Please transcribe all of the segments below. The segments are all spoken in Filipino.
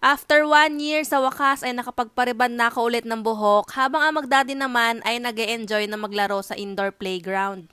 After one year, sa wakas ay nakapagpariban na ako ulit ng buhok, habang ang magdadi naman ay nag enjoy na maglaro sa indoor playground.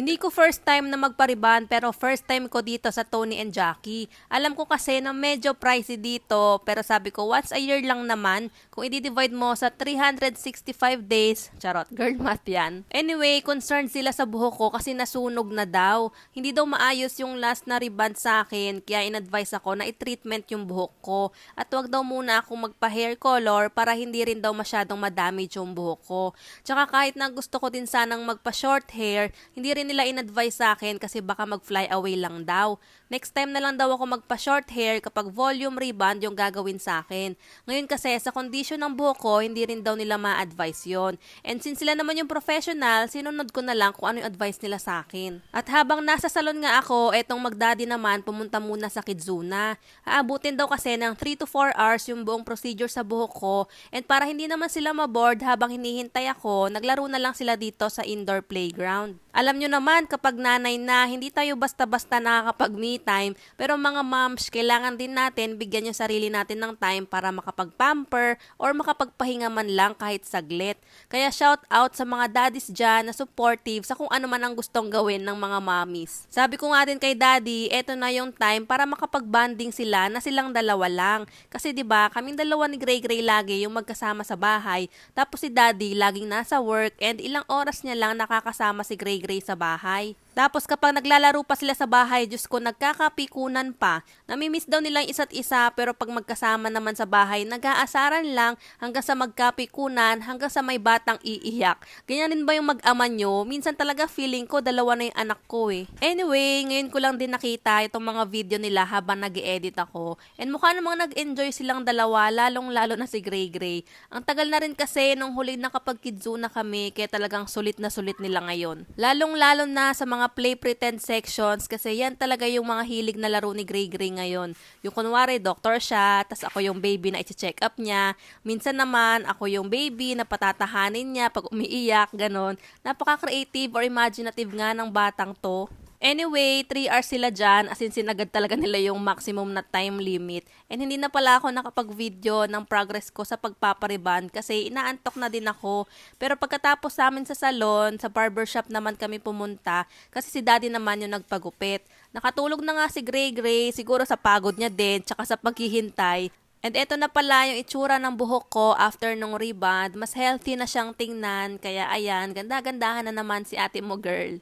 Hindi ko first time na magpariban pero first time ko dito sa Tony and Jackie. Alam ko kasi na medyo pricey dito pero sabi ko once a year lang naman kung i-divide mo sa 365 days. Charot, girl math yan. Anyway, concerned sila sa buhok ko kasi nasunog na daw. Hindi daw maayos yung last na riband sa akin kaya in-advise ako na i-treatment yung buhok ko. At wag daw muna ako magpa-hair color para hindi rin daw masyadong madamage yung buhok ko. Tsaka kahit na gusto ko din sanang magpa-short hair, hindi rin nila in-advise sa akin kasi baka mag-fly away lang daw. Next time na lang daw ako magpa-short hair kapag volume reband yung gagawin sa akin. Ngayon kasi sa condition ng buhok ko, hindi rin daw nila ma-advise yon. And since sila naman yung professional, sinunod ko na lang kung ano yung advice nila sa akin. At habang nasa salon nga ako, etong magdadi naman pumunta muna sa Kidzuna. Aabutin daw kasi ng 3 to 4 hours yung buong procedure sa buhok ko. And para hindi naman sila maboard habang hinihintay ako, naglaro na lang sila dito sa indoor playground. Alam nyo naman, kapag nanay na, hindi tayo basta-basta nakakapag me time. Pero mga moms, kailangan din natin bigyan yung sarili natin ng time para makapag-pamper or makapagpahinga man lang kahit saglit. Kaya shout out sa mga daddies dyan na supportive sa kung ano man ang gustong gawin ng mga mommies. Sabi ko nga din kay daddy, eto na yung time para makapag-bonding sila na silang dalawa lang. Kasi 'di ba, kaming dalawa ni Gray Gray lagi yung magkasama sa bahay. Tapos si daddy laging nasa work and ilang oras niya lang nakakasama si Gray Gray sa bahay. Tapos kapag naglalaro pa sila sa bahay, Diyos ko, nagkakapikunan pa. Namimiss daw nila yung isa't isa, pero pag magkasama naman sa bahay, nag-aasaran lang hanggang sa magkapikunan, hanggang sa may batang iiyak. Ganyan din ba yung mag-ama nyo? Minsan talaga feeling ko, dalawa na yung anak ko eh. Anyway, ngayon ko lang din nakita itong mga video nila habang nag edit ako. And mukha namang nag-enjoy silang dalawa, lalong-lalo na si Gray Gray. Ang tagal na rin kasi nung huli na kapag kidzuna kami, kaya talagang sulit na sulit nila ngayon. Lalong-lalo na sa mga play pretend sections kasi yan talaga yung mga hilig na laro ni Gray ngayon. Yung kunwari, doktor siya, tas ako yung baby na i-check up niya. Minsan naman, ako yung baby na patatahanin niya pag umiiyak, ganon. Napaka-creative or imaginative nga ng batang to. Anyway, 3 hours sila dyan, as in sinagad talaga nila yung maximum na time limit. And hindi na pala ako nakapag-video ng progress ko sa pagpapariban kasi inaantok na din ako. Pero pagkatapos namin sa salon, sa barbershop naman kami pumunta kasi si daddy naman yung nagpagupit. Nakatulog na nga si Gray Gray, siguro sa pagod niya din, tsaka sa paghihintay. And eto na pala yung itsura ng buhok ko after nung reband. Mas healthy na siyang tingnan. Kaya ayan, ganda-gandahan na naman si ate mo girl.